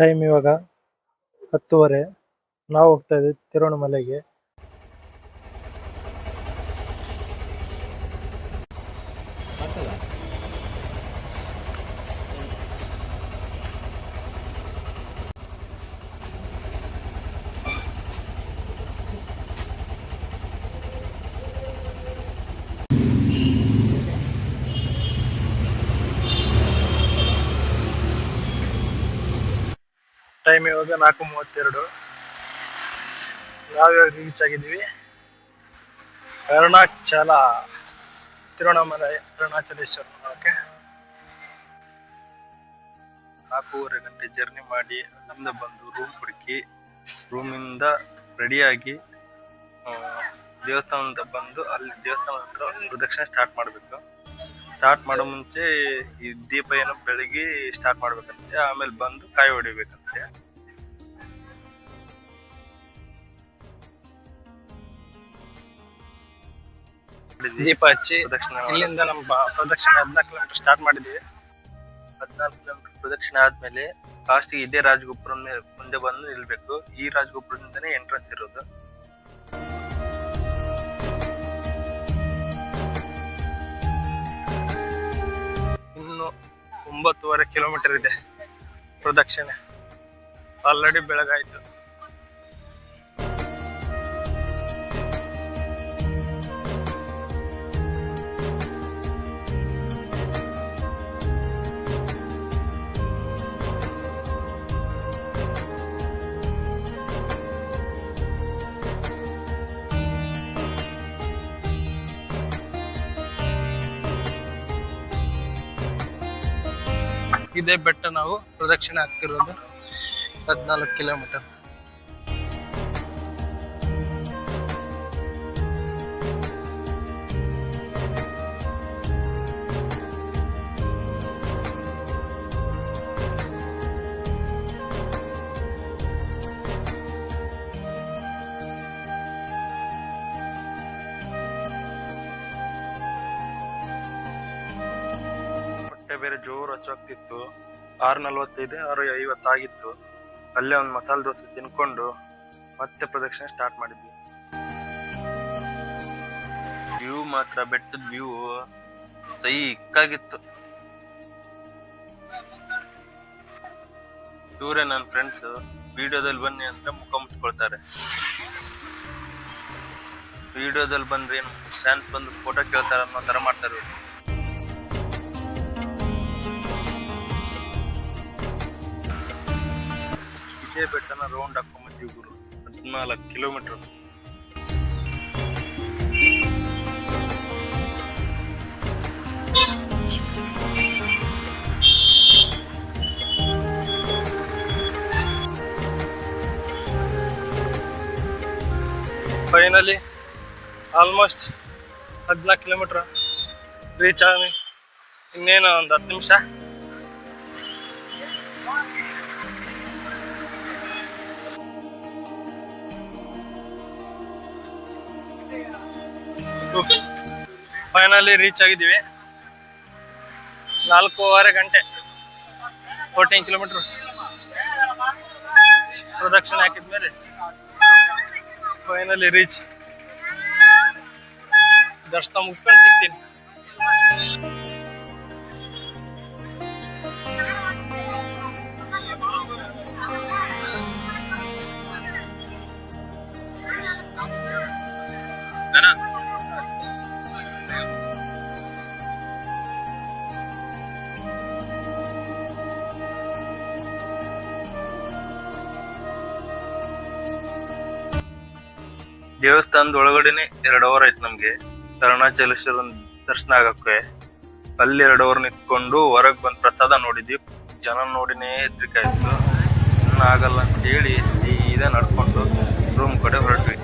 Time ಇವಾಗ ಹತ್ತುವರೆ. ನಾವು ಹೋಗ್ತಾ ಇದ್ದೀವಿ ತಿರುವಣ್ಣಮಲೆಗೆ ಟೈಮ್ ಇವಾಗ ನಾಲ್ಕು ಮೂವತ್ತೆರಡು. ನಾವಿವಾಗ ರೀಚ್ ಆಗಿದ್ದೀವಿ? ಅರುಣಾಚಲ ತಿರುವಣ್ಣಾಮಲೈ ಅರುಣಾಚಲೇಶ್ವರ. ಓಕೆ ನಾಲ್ಕೂವರೆ ಗಂಟೆ ಜರ್ನಿ ಮಾಡಿ ಅಲ್ಲಿಂದ ಬಂದು ರೂಮ್ ಹುಡುಕಿ ರೂಮಿಂದ ರೆಡಿಯಾಗಿ ದೇವಸ್ಥಾನದ ಬಂದು ಅಲ್ಲಿ ದೇವಸ್ಥಾನದ ಹತ್ರ ಪ್ರದಕ್ಷಿಣೆ ಸ್ಟಾರ್ಟ್ ಮಾಡಬೇಕು. ಸ್ಟಾರ್ಟ್ ಮಾಡೋ ಮುಂಚೆ ಈ ದೀಪ ಏನೋ ಬೆಳಗ್ಗೆ ಸ್ಟಾರ್ಟ್ ಮಾಡ್ಬೇಕಂತೆ. ಆಮೇಲೆ ಬಂದು ಕಾಯಿ ಹೊಡಿಬೇಕಂತೆ. ದೀಪ ಹಚ್ಚಿ ಇಲ್ಲಿಂದ ನಮ್ಮ ಪ್ರದಕ್ಷಿಣ ಪ್ರದಕ್ಷಿಣೆ ಹದಿನಾಲ್ಕು ಕಿಲೋಮೀಟರ್ ಸ್ಟಾರ್ಟ್ ಮಾಡಿದ್ವಿ. ಹದಿನಾಲ್ಕು ಕಿಲೋಮೀಟರ್ ಪ್ರದಕ್ಷಿಣೆ ಆದ್ಮೇಲೆ ಲಾಸ್ಟ್ ಇದೇ ರಾಜಗೋಪುರ ಮುಂದೆ ಬಂದು ನಿಲ್ಬೇಕು. ಈ ರಾಜಗೋಪುರದಿಂದನೇ ಎಂಟ್ರೆನ್ಸ್ ಇರೋದು. ಇನ್ನು ಒಂಬತ್ತುವರೆ ಕಿಲೋಮೀಟರ್ ಇದೆ ಪ್ರದಕ್ಷಿಣೆ. ಆಲ್ರೆಡಿ ಬೆಳಗಾಯ್ತು. ಇದೇ ಬೆಟ್ಟ ನಾವು ಪ್ರದಕ್ಷಿಣೆ ಆಗ್ತಿರೋದು ಹದಿನಾಲ್ಕು ಕಿಲೋಮೀಟರ್ ಬೇರೆ ಜೋರು ಹಸುವಾಗ್ತಿತ್ತು. ಆರು ನಲ್ವತ್ತೈದು ಆರು ಐವತ್ತಾಗಿತ್ತು ಅಲ್ಲೇ ಒಂದು ಮಸಾಲೆ ದೋಸೆ ತಿನ್ಕೊಂಡು ಮತ್ತೆ ಪ್ರದಕ್ಷಿಣೆ ಸ್ಟಾರ್ಟ್ ಮಾಡಿದ್ವಿ. ವ್ಯೂ ಮಾತ್ರ ಬೆಟ್ಟದ ವ್ಯೂ. ಸೈಕ್ಕಾಗಿತ್ತು ಇವರೇ ನನ್ನ ಫ್ರೆಂಡ್ಸ್ ವಿಡಿಯೋದಲ್ಲಿ ಬನ್ನಿ ಅಂದ್ರೆ ಮುಖ ಮುಚ್ಕೊಳ್ತಾರೆ. ವಿಡಿಯೋದಲ್ಲಿ ಬಂದ್ರೆ ಏನು? ಫ್ಯಾನ್ಸ್ ಬಂದು ಫೋಟೋ ಕೇಳ್ತಾರೆ ಅನ್ನೋ ತರ ಮಾಡ್ತಾರೆ ಇದೇ ಬೆಟ್ಟನ ರೌಂಡ್ ಹಾಕೊಂಬಂದಿವಿ ಗುರು ಹದಿನಾಲ್ಕು ಕಿಲೋಮೀಟರ್ ಫೈನಲಿ ಆಲ್ಮೋಸ್ಟ್ ಹದಿನಾಲ್ಕು ಕಿಲೋಮೀಟರ್ ರೀಚ್ ಆಗಿ ಇನ್ನೇನು ಒಂದು ಹತ್ತು ನಿಮಿಷ? ಫೈನಲಿ ರೀಚ್ ಆಗಿದ್ದೀವಿ. ನಾಲ್ಕೂವರೆ ಗಂಟೆ. ಫೋರ್ಟೀನ್ ಕಿಲೋಮೀಟರ್ ಪ್ರದಕ್ಷಿಣೆ ಹಾಕಿದ್ಮೇಲೆ ಫೈನಲಿ ರೀಚ್ ದರ್ಶನ ಮುಗಿಸ್ಕೊಂಡು ಸಿಗ್ತೀನಿ. ದೇವಸ್ಥಾನದ ಒಳಗಡೆನೆ ಎರಡು ಅವರ್ ಆಯ್ತು ನಮ್ಗೆ. ಅರುಣಾಚಲೇಶ್ವರನ್ ದರ್ಶನ ಆಗಕ್ಕೆ. ಅಲ್ಲಿ ಎರಡು ಅವರ್ ನಿಂತ್ಕೊಂಡು ಹೊರಗ್ ಬಂದ್ ಪ್ರಸಾದ ನೋಡಿದ್ವಿ. ಜನ ನೋಡಿನೇ ಎದ್ರಿಕೆ ಆಯ್ತು ಆಗಲ್ಲ ಅಂತ ಹೇಳಿ ಸೀದಾ ನಡ್ಕೊಂಡು ರೂಮ್ ಕಡೆ ಹೊರಟ್ವಿ.